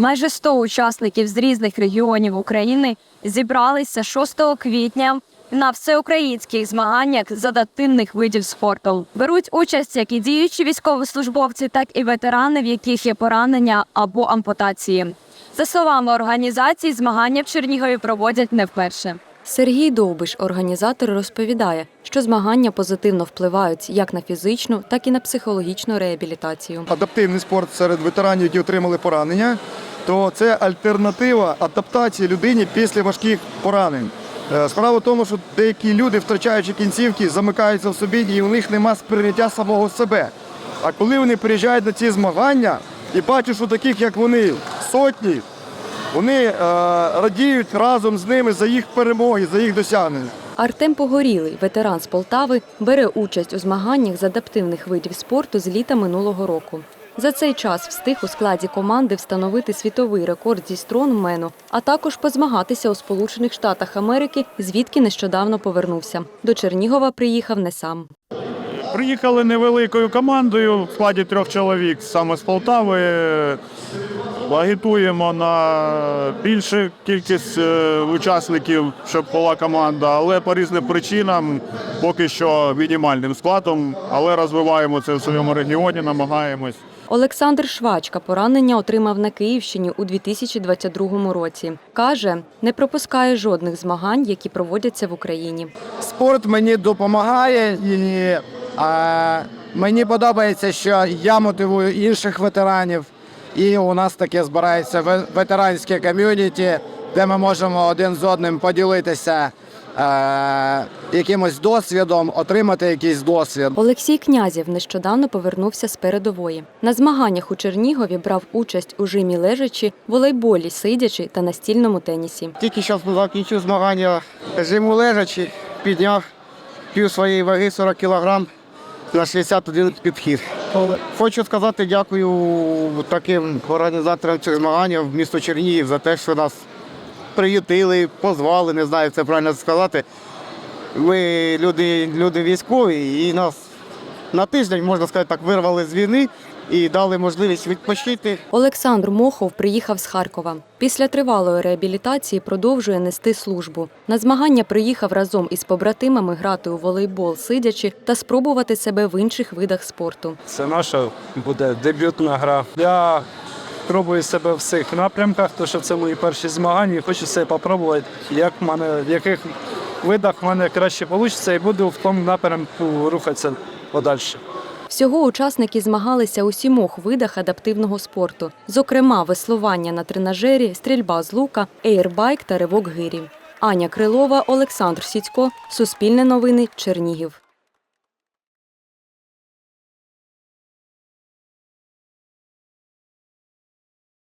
Майже 100 учасників з різних регіонів України зібралися 6 квітня на всеукраїнських змаганнях з адаптивних видів спорту. Беруть участь як і діючі військовослужбовці, так і ветерани, в яких є поранення або ампутації. За словами організації, змагання в Чернігові проводять не вперше. Сергій Довбиш, організатор, розповідає, що змагання позитивно впливають як на фізичну, так і на психологічну реабілітацію. адаптивний спорт серед ветеранів, які отримали поранення, то це альтернатива адаптації людині після важких поранень. Е, Справа в тому, що деякі люди, втрачаючи кінцівки, замикаються в собі і у них нема сприйняття самого себе. А коли вони приїжджають на ці змагання і бачать, що таких, як вони, сотні, вони е, радіють разом з ними за їх перемоги, за їх досягнення. Артем Погорілий, ветеран з Полтави, бере участь у змаганнях з адаптивних видів спорту з літа минулого року. За цей час встиг у складі команди встановити світовий рекорд зі стронгмену, а також позмагатися у Сполучених Штатах Америки, звідки нещодавно повернувся. До Чернігова приїхав не сам. Приїхали невеликою командою в складі трьох чоловік саме з Полтави. Агітуємо на більшу кількість е, учасників, щоб була команда, але по різним причинам поки що мінімальним складом, але розвиваємо це в своєму регіоні, намагаємось. Олександр Швачка поранення отримав на Київщині у 2022 році. Каже, не пропускає жодних змагань, які проводяться в Україні. Спорт мені допомагає і а, мені подобається, що я мотивую інших ветеранів. І у нас таке збирається ве- ветеранське ком'юніті, де ми можемо один з одним поділитися е, якимось досвідом, отримати якийсь досвід. Олексій Князів нещодавно повернувся з передової. На змаганнях у Чернігові брав участь у жимі лежачі, волейболі, сидячи та настільному тенісі. Тільки що закінчив змагання жиму лежачи, підняв пів своєї ваги 40 кг на 61 підхід. Хочу сказати дякую таким організаторам цього змагання в місто Чернігів за те, що нас приютили, позвали, не знаю, як це правильно сказати. Ми люди, люди військові і нас на тиждень, можна сказати так, вирвали з війни і дали можливість відпочити. Олександр Мохов приїхав з Харкова. Після тривалої реабілітації продовжує нести службу. На змагання приїхав разом із побратимами грати у волейбол, сидячи та спробувати себе в інших видах спорту. Це наша буде дебютна гра. Я пробую себе в всіх напрямках, тому що це мої перші змагання. і Хочу себе спробувати, як в мене, в яких видах в мене краще вийде, і буду в тому напрямку рухатися подальше. Всього учасники змагалися у сімох видах адаптивного спорту, зокрема веслування на тренажері, стрільба з лука, ейрбайк та ривок гирів. Аня Крилова, Олександр Сіцько, Суспільне новини, Чернігів.